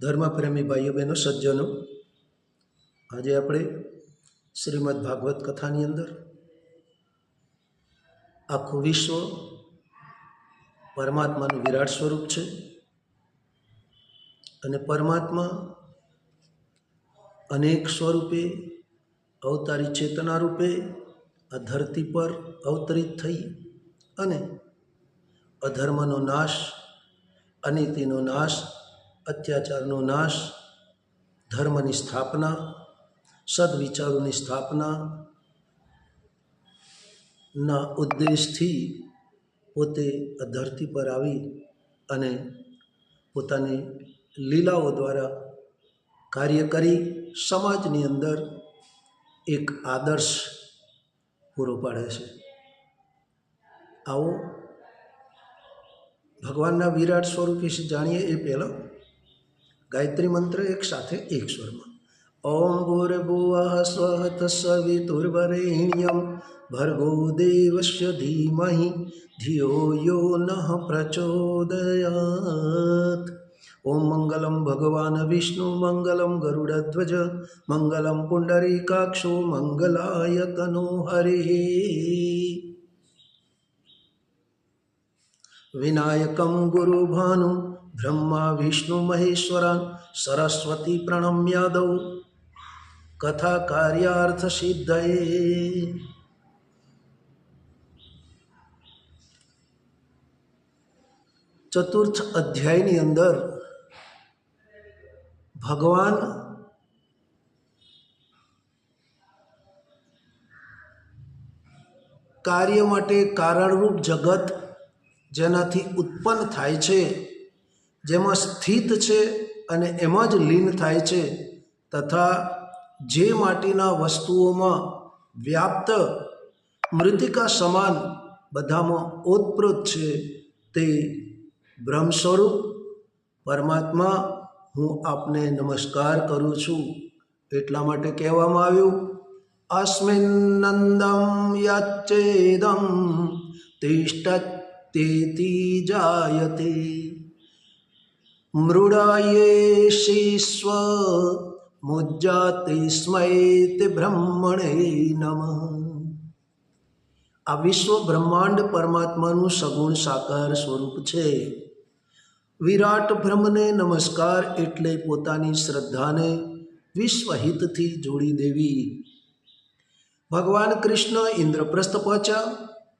ધર્મપ્રેમી ભાઈઓ બહેનો, સજ્જનો, આજે આપણે શ્રીમદ ભાગવત કથાની અંદર આખું વિશ્વ પરમાત્માનું વિરાટ સ્વરૂપ છે અને પરમાત્મા અનેક સ્વરૂપે, અવતારી ચેતના રૂપે આ ધરતી પર અવતરિત થઈ અને અધર્મનો નાશ, અનીતિનો નાશ અત્યાચારનો નાશ, ધર્મની સ્થાપના, સદવિચારોની સ્થાપના ના ઉદ્દેશથી પોતે આ ધરતી પર આવી અને પોતાની લીલાઓ દ્વારા કાર્ય કરી, સમાજની અંદર એક આદર્શ પૂરો પાડે છે. આવો, ભગવાનના વિરાટ સ્વરૂપ વિશે જાણીએ એ પહેલાં. ગાયત્રી મંત્ર એક સાથે એક સ્વરમાં, ઓમ ભૂર્ભુવઃ સ્વઃ તત્સવિતુર્વરેણ્યમ ભર્ગો દેવસ્ય ધીમહિ, ધિયો યો નઃ પ્રચોદયાત. ઓમ મંગલમ ભગવાન વિષ્ણુ, મંગલમ ગરુડધ્વજ, મંગલમ પુંડરીકાક્ષો, મંગલાય તનો હરિ. વિનાયકમ ગુરુભાનુ બ્રહ્મા, વિષ્ણુ મહેશ્વરાન સરસ્વતી પ્રણમ્યાદૌ કથા કાર્યાર્થ સિદ્ધયે. ચતુર્થ અધ્યાયની અંદર ભગવાન કાર્ય માટે કારણરૂપ જગત જેનાથી ઉત્પન્ન થાય છે. જેમાં સ્થિત છે અને એમાં જ લીન થાય છે તથા જે માટીના વસ્તુઓમાં વ્યાપ્ત મૃતિકા સમાન બધામાં ઓતપ્રોત છે તે બ્રહ્મ સ્વરૂપ, પરમાત્મા હું આપને નમસ્કાર કરું છું. એટલા માટે કહેવામાં આવ્યું, અસ્મિન્નંદમ યચ્ચેદમ તિષ્ઠત્યેતિ જાયતે. મૃડાયેશિસ્વ મુજ્જાતે સ્મૈતે બ્રહ્મણે નમ આ વિશ્વ બ્રહ્માંડ પરમાત્માનું સગુણ સાકાર સ્વરૂપ છે। વિરાટ બ્રહ્મને નમસ્કાર એટલે પોતાની શ્રદ્ધાને વિશ્વહિતથી જોડી દેવી। ભગવાન કૃષ્ણ ઇન્દ્રપ્રસ્થ પહોંચ્યા,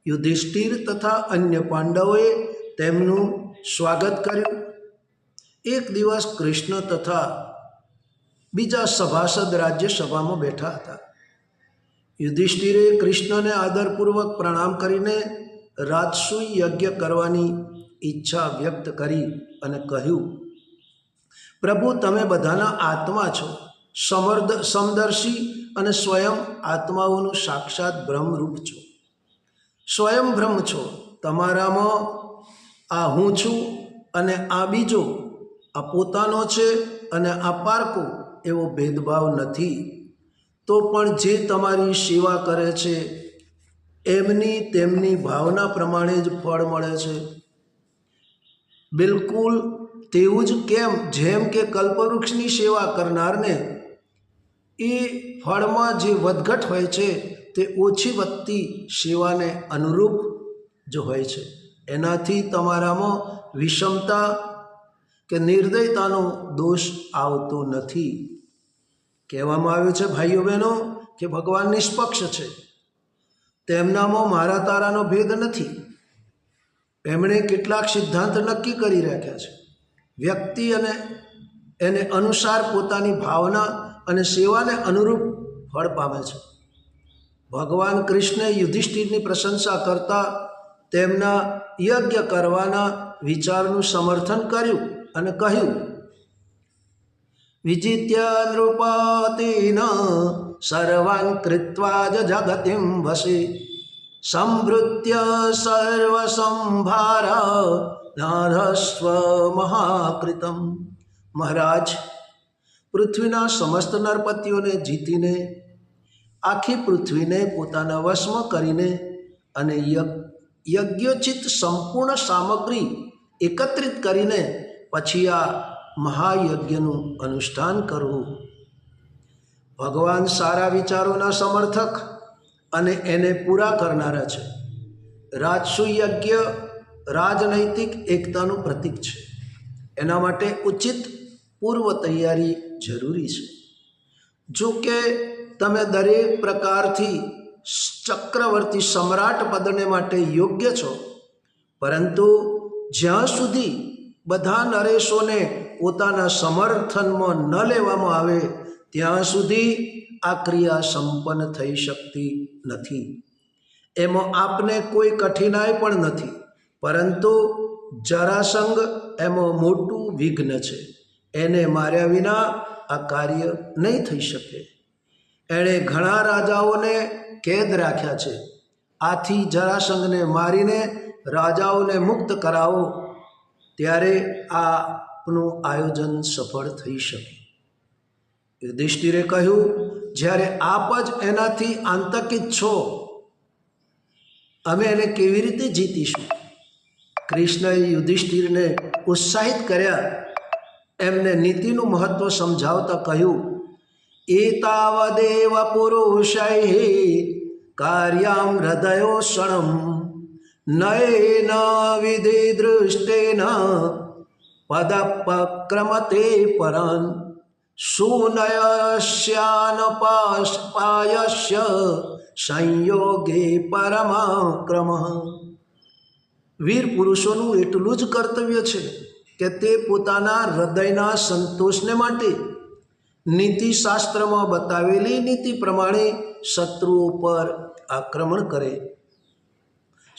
યુધિષ્ઠિર તથા અન્ય પાંડવોએ તેમનું સ્વાગત કર્યું। એક દિવસ કૃષ્ણ તથા બીજા સભાસદ રાજ્યસભામાં બેઠા હતા. યુધિષ્ઠિરે કૃષ્ણને આદરપૂર્વક પ્રણામ કરીને રાજસૂય યજ્ઞ કરવાની ઈચ્છા વ્યક્ત કરી અને કહ્યું, પ્રભુ, તમે બધાના આત્મા છો. સમર્દ, સમદર્શી અને સ્વયં આત્માઓનું સાક્ષાત બ્રહ્મરૂપ છો. સ્વયં બ્રહ્મ છો. તમારામાં આ હું છું અને આ બીજો આ પોતાનો છે અને આ પારકો એવો ભેદભાવ નથી. તો પણ જે તમારી સેવા કરે છે, એમની તેમની ભાવના પ્રમાણે જ ફળ મળે છે. બિલકુલ તેવું જ કેમ, જેમ કે કલ્પવૃક્ષની સેવા કરનારને એ ફળમાં જે વધઘટ હોય છે, તે ઓછી વધતી સેવાને અનુરૂપ જ હોય છે. એનાથી તમારામાં વિષમતા કે નિર્દયતાનો દોષ આવતો નથી. કહેવામાં આવ્યું છે, ભાઈઓ બહેનો, કે ભગવાન નિષ્પક્ષ છે. તેમનામાં મારા તારાનો ભેદ નથી. એમણે કેટલાક સિદ્ધાંત નક્કી કરી રાખ્યા છે. વ્યક્તિ અને એને અનુસાર પોતાની ભાવના અને સેવાને અનુરૂપ ફળ પામે છે. ભગવાન કૃષ્ણે યુધિષ્ઠિરની પ્રશંસા કરતા તેમના યજ્ઞ કરવાના વિચારનું સમર્થન કર્યું. અને કહ્યું, વિજિત્ય નૃપતિન સર્વાન કૃત્વા જ જગતિમ વસી સંભૃત્ય સર્વસંભાર નાધસ્વ મહાકૃતમ. મહારાજ, પૃથ્વીના સમસ્ત નરપતિઓને જીતીને, આખી પૃથ્વીને પોતાના વશમાં કરીને અને યજ્ઞોચિત સંપૂર્ણ સામગ્રી એકત્રિત કરીને પછી આ મહાયજ્ઞનું અનુષ્ઠાન કરવું ભગવાન સારા વિચારોના સમર્થક અને એને પૂરા કરનારા છે. રાજસુયજ્ઞ રાજનૈતિક એકતાનું પ્રતીક છે. એના માટે ઉચિત પૂર્વ તૈયારી જરૂરી છે. જો કે તમે દરેક પ્રકારથી ચક્રવર્તી સમ્રાટ પદને માટે યોગ્ય છો, પરંતુ જ્યાં સુધી બધા નરેશોને પોતાના સમર્થનમાં ન લેવામાં આવે, ત્યાં સુધી આ ક્રિયા સંપન્ન થઈ શકતી નથી. એમાં આપને કોઈ કઠિનાઈ પણ નથી, પરંતુ જરાસંઘ એમાં મોટું વિઘ્ન છે. એને માર્યા વિના આ કાર્ય નહીં થઈ શકે. એણે ઘણા રાજાઓને કેદ રાખ્યા છે. આથી જરાસંઘને મારીને રાજાઓને મુક્ત કરાવો. ત્યારે આપનું આયોજન સફળ થઈ શકે. યુધિષ્ઠિરે કહ્યું, જ્યારે આપ જ એનાથી આંતકિત છો, અમે એને કેવી રીતે જીતીશું? કૃષ્ણએ યુધિષ્ઠિરને ઉત્સાહિત કર્યા. એમને નીતિનું મહત્વ સમજાવતા કહ્યું, એતાવદેવ પુરુષૈ કાર્યામ હૃદયો ક્ષણમ દૃષ્ટેન પદપક્રમતે પરાન સુનયસ્યાનપાયસ્ય સંયોગે પરમાક્રમ વીર પુરુષોનું એટલું જ કર્તવ્ય છે કે તે પોતાના હૃદયના સંતોષને માટે નીતિશાસ્ત્રમાં બતાવેલી નીતિ પ્રમાણે શત્રુઓ પર આક્રમણ કરે.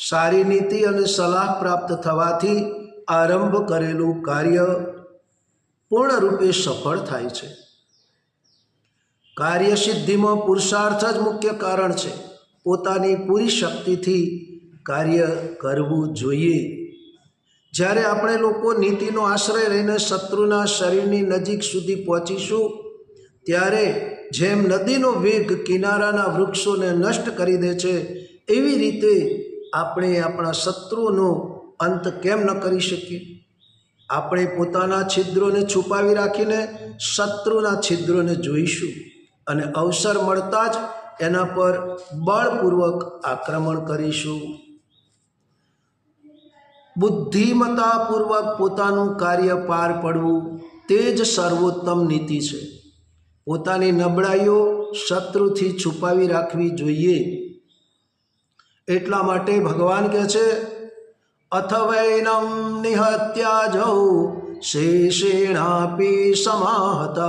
સારી નીતિ અને સલાહ પ્રાપ્ત થવાથી આરંભ કરેલું કાર્ય પૂર્ણરૂપે સફળ થાય છે. કાર્યસિદ્ધિમાં પુરુષાર્થ જ મુખ્ય કારણ છે. પોતાની પૂરી શક્તિથી કાર્ય કરવું જોઈએ. જ્યારે આપણે લોકો નીતિનો આશ્રય લઈને શત્રુના શરીરની નજીક સુધી પહોંચીશું, ત્યારે જેમ નદીનો વેગ કિનારાના વૃક્ષોને નષ્ટ કરી દે છે, એવી રીતે આપણે આપણા શત્રુઓનો અંત કેમ ન કરી શકીએ? આપણે પોતાના છિદ્રોને છુપાવી રાખીને શત્રુના છિદ્રોને જોઈશું અને અવસર મળતા જ એના પર બળપૂર્વક આક્રમણ કરીશું. બુદ્ધિમતાપૂર્વક પોતાનું કાર્ય પાર પડવું તે જ સર્વોત્તમ નીતિ છે. પોતાની નબળાઈઓ શત્રુથી છુપાવી રાખવી જોઈએ. એટલા માટે ભગવાન કહે છે, અથવૈનમ નિહત્યાજૌ શેષેણાપી સમાહત.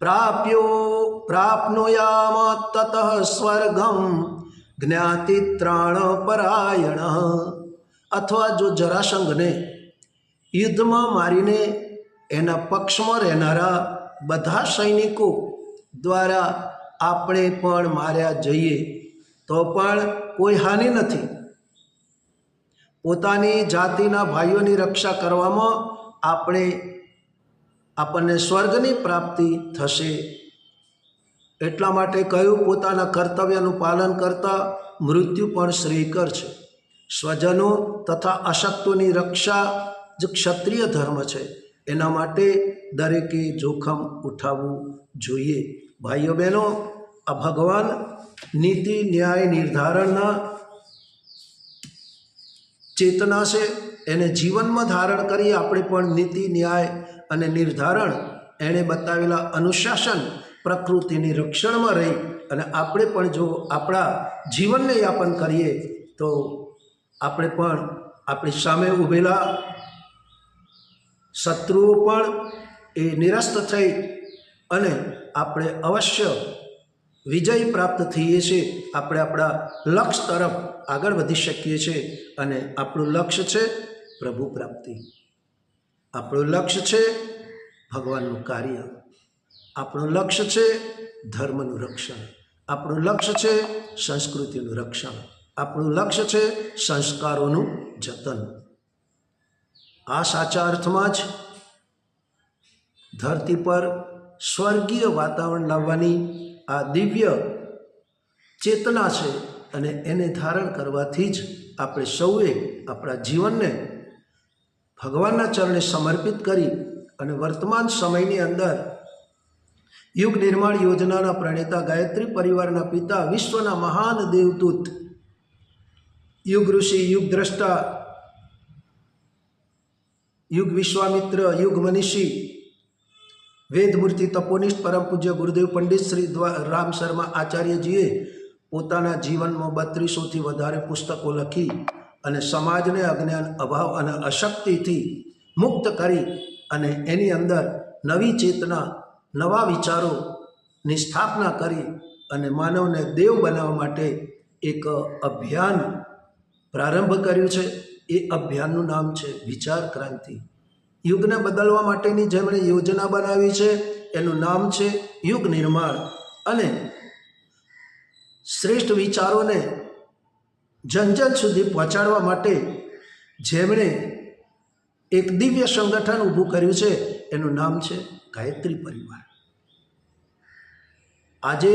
પ્રાપ્યો, પ્રાપ્નુયામ તત સ્વર્ગમ જ્ઞાતિત્રાણ પરાયણ અથવા જો જરાસંઘને યુદ્ધમાં મારીને એના પક્ષમાં રહેનારા બધા સૈનિકો દ્વારા આપણે પણ માર્યા જઈએ તો પણ કોઈ હાનિ નથી. પોતાની જાતિના ભાઈઓની રક્ષા કરવામાં આપણે આપણને સ્વર્ગની પ્રાપ્તિ થશે. એટલા માટે કહ્યું, પોતાના કર્તવ્યનું પાલન કરતા મૃત્યુ પણ શ્રેયકર છે. સ્વજનો તથા અશક્તોની રક્ષા જ ક્ષત્રિય ધર્મ છે. એના માટે દરેકે જોખમ ઉઠાવવું જોઈએ. ભાઈઓ બહેનો આ ભગવાન નીતિ, ન્યાય, નિર્ધારણના ચેતના છે. એને જીવનમાં ધારણ કરી આપણે પણ નીતિ, ન્યાય અને નિર્ધારણ એણે બતાવેલા અનુશાસન પ્રકૃતિની રક્ષણમાં રહી અને આપણે પણ જો આપણા જીવનને યાપન કરીએ તો આપણે પણ આપણી સામે ઊભેલા શત્રુઓ પણ એ નિરસ્ત થઈ અને આપણે અવશ્ય વિજય પ્રાપ્ત થઈએ છીએ આપણે આપણા લક્ષ્ય તરફ આગળ વધી શકીએ છીએ અને આપણું લક્ષ્ય છે પ્રભુ પ્રાપ્તિ. આપણું લક્ષ્ય છે ભગવાનનું કાર્ય. આપણું લક્ષ્ય છે ધર્મનું રક્ષણ. આપણું લક્ષ્ય છે સંસ્કૃતિનું રક્ષણ. આપણું લક્ષ્ય છે સંસ્કારોનું જતન. આ સાચા અર્થમાં જ ધરતી પર સ્વર્ગીય વાતાવરણ લાવવાની આ દિવ્ય ચેતના છે અને એને ધારણ કરવાથી જ આપણે સૌએ આપણા જીવનને ભગવાનના ચરણે સમર્પિત કરી અને વર્તમાન સમયની અંદર યુગ નિર્માણ યોજનાના પ્રણેતા ગાયત્રી પરિવારના પિતા વિશ્વના મહાન દેવદૂત, યુગ ઋષિ, યુગ દ્રષ્ટા, યુગ વિશ્વામિત્ર, યુગ મનીષી વેદમૂર્તિ તપોનિષ્ઠ પરમ પૂજ્ય ગુરુદેવ પંડિત શ્રી રામ શર્મા આચાર્યજીએ પોતાના જીવનમાં બત્રીસોથી વધારે પુસ્તકો લખી અને સમાજને અજ્ઞાન, અભાવ અને અશક્તિથી મુક્ત કરી અને એની અંદર નવી ચેતના, નવા વિચારોની સ્થાપના કરી અને માનવને દેવ બનાવવા માટે એક અભિયાન પ્રારંભ કર્યું છે. એ અભિયાનનું નામ છે વિચાર ક્રાંતિ. યુગને બદલવા માટેની જેમણે યોજના બનાવી છે, એનું નામ છે યુગ નિર્માણ. અને શ્રેષ્ઠ વિચારોને જનજન સુધી પહોંચાડવા માટે જેમણે એક દિવ્ય સંગઠન ઊભું કર્યું છે, એનું નામ છે ગાયત્રી પરિવાર. આજે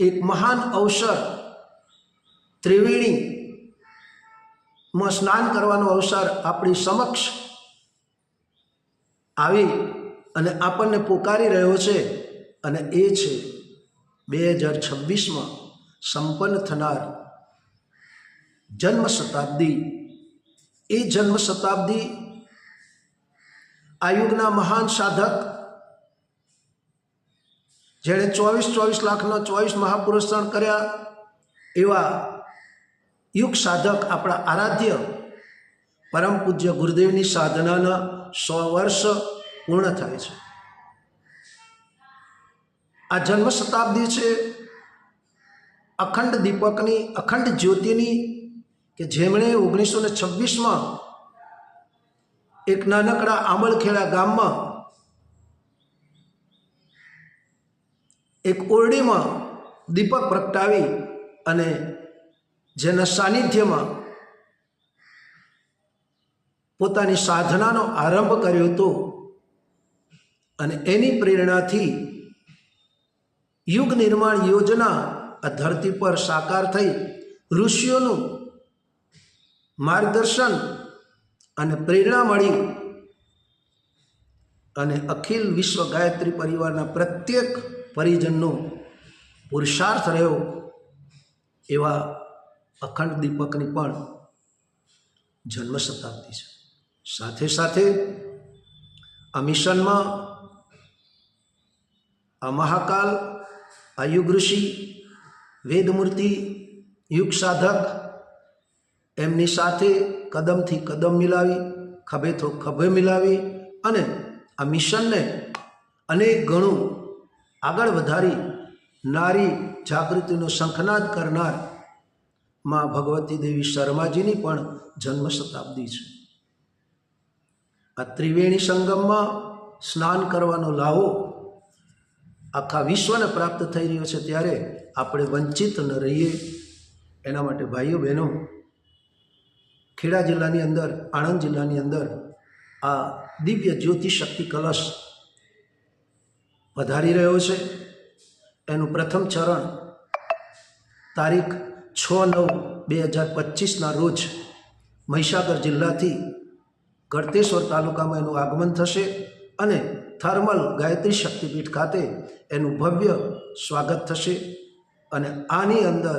એક મહાન અવસર ત્રિવેણીમાં સ્નાન કરવાનો અવસર આપણી સમક્ષ આવી અને આપણને પોકારી રહ્યો છે અને એ છે બે હજાર છવ્વીસમાં સંપન્ન થનાર જન્મ શતાબ્દી એ જન્મ શતાબ્દી આ યુગના મહાન સાધક, જેણે ચોવીસ ચોવીસ લાખના ચોવીસ મહાપુરુષણ કર્યા એવા યુગ સાધક આપણા આરાધ્ય પરમ પૂજ્ય ગુરુદેવની સાધનાના સો વર્ષ પૂર્ણ થાય છે. આ જન્મ શતાબ્દી છે અખંડ દીપકની, અખંડ જ્યોતિની કે જેમણે ઓગણીસો ને છવ્વીસમાં એક નાનકડા આંબળખેડા ગામમાં એક ઓરડીમાં દીપક પ્રગટાવી અને જેના સાનિધ્યમાં પોતાની સાધનાનો આરંભ કર્યો હતો અને એની પ્રેરણાથી યુગ નિર્માણ યોજના આ ધરતી પર સાકાર થઈ. ઋષિઓનું માર્ગદર્શન અને પ્રેરણા મળી અને અખિલ વિશ્વ ગાયત્રી પરિવારના પ્રત્યેક પરિજનનો પુરુષાર્થ રહ્યો એવા અખંડ દીપકની પણ જન્મ શતાબ્દી છે. સાથે સાથે આ મિશનમાં આ મહાકાલ, આ યુગ ઋષિ, વેદમૂર્તિ, યુગ સાધક એમની સાથે કદમથી કદમ મિલાવી ખભેથી ખભે મિલાવી અને આ મિશનને અનેક ગણું આગળ વધારી નારી જાગૃતિનો શંખનાદ કરનાર માં ભગવતી દેવી શર્માજીની પણ જન્મ શતાબ્દી છે. આ ત્રિવેણી સંગમમાં સ્નાન કરવાનો લાવો આખા વિશ્વને પ્રાપ્ત થઈ રહ્યો છે ત્યારે આપણે વંચિત ન રહીએ. એના માટે ભાઈઓ બહેનો, ખેડા જિલ્લાની અંદર, આણંદ જિલ્લાની અંદર આ દિવ્ય જ્યોતિ શક્તિ કલશ વધારી રહ્યો છે. એનું પ્રથમ ચરણ તારીખ છ નવ બે હજાર પચીસના રોજ મહીસાગર જિલ્લાથી ગળતેશ્વર તાલુકામાં એનું આગમન થશે અને થર્મલ ગાયત્રી શક્તિપીઠ ખાતે એનું ભવ્ય સ્વાગત થશે અને આની અંદર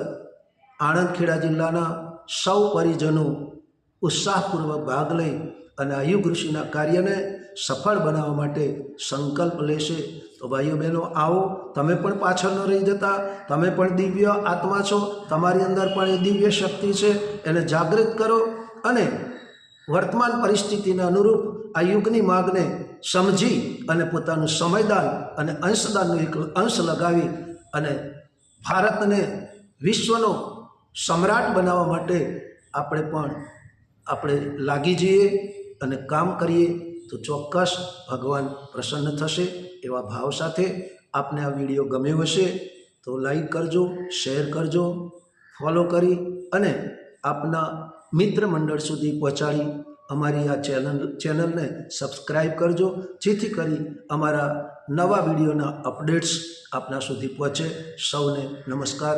આણંદ ખેડા જિલ્લાના સૌ પરિજનો ઉત્સાહપૂર્વક ભાગ લઈ અને આ ઋષિના કાર્યને સફળ બનાવવા માટે સંકલ્પ લેશે. તો ભાઈઓ બહેનો, આવો, તમે પણ પાછળ ન રહી જતા, તમે પણ દિવ્ય આત્મા છો, તમારી અંદર પણ એ દિવ્ય શક્તિ છે, એને જાગૃત કરો અને વર્તમાન પરિસ્થિતિને અનુરૂપ આ યુગની માગને સમજી અને પોતાનું સમયદાન અને અંશદાનનો એક અંશ લગાવી અને ભારતને વિશ્વનો સમ્રાટ બનાવવા માટે આપણે પણ આપણે લાગી જઈએ. અને કામ કરીએ તો ચોક્કસ ભગવાન પ્રસન્ન થશે એવા ભાવ સાથે આપને આ વીડિયો ગમ્યો હશે. તો લાઈક કરજો શેર કરજો ફોલો કરી અને આપના મિત્ર મંડળ સુધી પહોંચાડી અમારી આ ચેનલ ચેનલને સબસ્ક્રાઈબ કરજો, જેથી કરી અમારા નવા વિડીયોના અપડેટ્સ આપના સુધી પહોંચે. સૌને નમસ્કાર.